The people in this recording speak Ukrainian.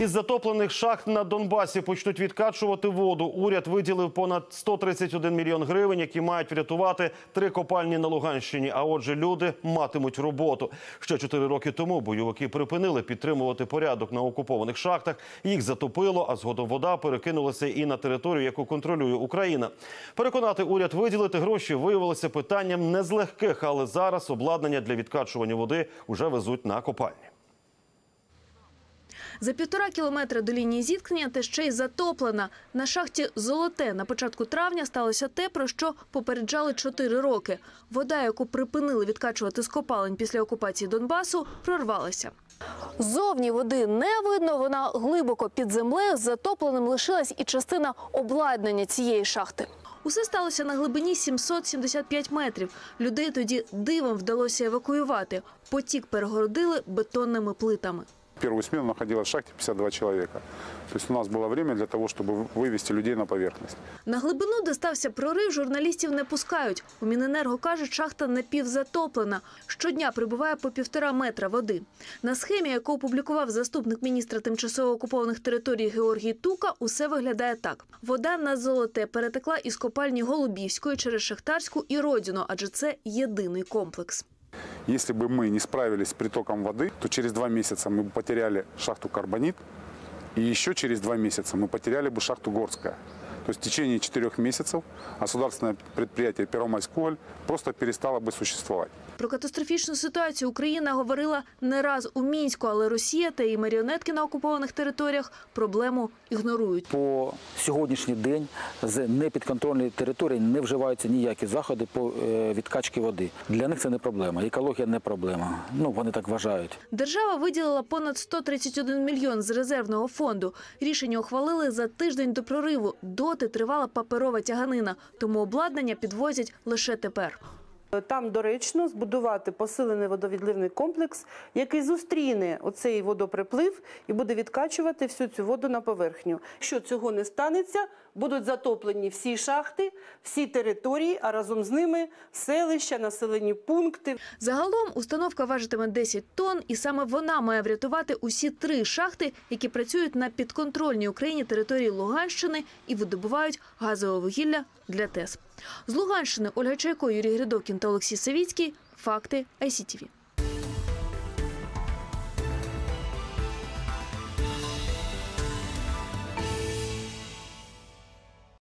Із затоплених шахт на Донбасі почнуть відкачувати воду. Уряд виділив понад 131 мільйон гривень, які мають врятувати три копальні на Луганщині. А отже, люди матимуть роботу. Ще чотири роки тому бойовики припинили підтримувати порядок на окупованих шахтах. Їх затопило, а згодом вода перекинулася і на територію, яку контролює Україна. Переконати уряд виділити гроші виявилося питанням не з легких, але зараз обладнання для відкачування води вже везуть на копальні. За півтора кілометра до лінії зіткнення та ще й затоплена. На шахті «Золоте» на початку травня сталося те, про що попереджали чотири роки. Вода, яку припинили відкачувати з копалень після окупації Донбасу, прорвалася. Зовні води не видно, вона глибоко під землею. Затопленим лишилась і частина обладнання цієї шахти. Усе сталося на глибині 775 метрів. Людей тоді дивом вдалося евакуювати. Потік перегородили бетонними плитами Первую смену находилось в шахте 52 человека. То есть у нас было время для того, чтобы вывести людей на поверхность. На глибину, де стався прорив, журналістів не пускають. У Міненерго кажуть, шахта напівзатоплена. Щодня прибуває по півтора метра води. На схемі, яку опублікував заступник міністра тимчасово окупованих територій Георгій Тука, усе виглядає так: вода на золоте перетекла із копальні Голубівської через Шахтарську і Родіну, адже це єдиний комплекс. Если бы мы не справились с притоком воды, то через два месяца мы бы потеряли шахту «Карбонит», и еще через два месяца мы потеряли бы шахту «Горская». То есть в течение четырех месяцев государственное предприятие «Первомайскоголь» просто перестало бы существовать. Про катастрофічну ситуацію Україна говорила не раз у мінську, але Росія та її маріонетки на окупованих територіях проблему ігнорують. По сьогоднішній день з непідконтрольної території не вживаються ніякі заходи по е, відкачці води. Для них це не проблема. Екологія не проблема. Ну вони так вважають. Держава виділила понад 131 мільйон з резервного фонду. Рішення ухвалили за тиждень до прориву. Доти тривала паперова тяганина, тому обладнання підвозять лише тепер. Там доречно збудувати посилений водовідливний комплекс, який зустріне оцей водоприплив і буде відкачувати всю цю воду на поверхню. Якщо цього не станеться, будуть затоплені всі шахти, всі території, а разом з ними селища, населені пункти. Загалом установка важитиме 10 тонн, і саме вона має врятувати усі три шахти, які працюють на підконтрольній Україні території Луганщини і видобувають газове вугілля для ТЕС. З Луганщини Ольга Чайко, Юрій Гридокін та Олексій Савіцький. Факти ICTV.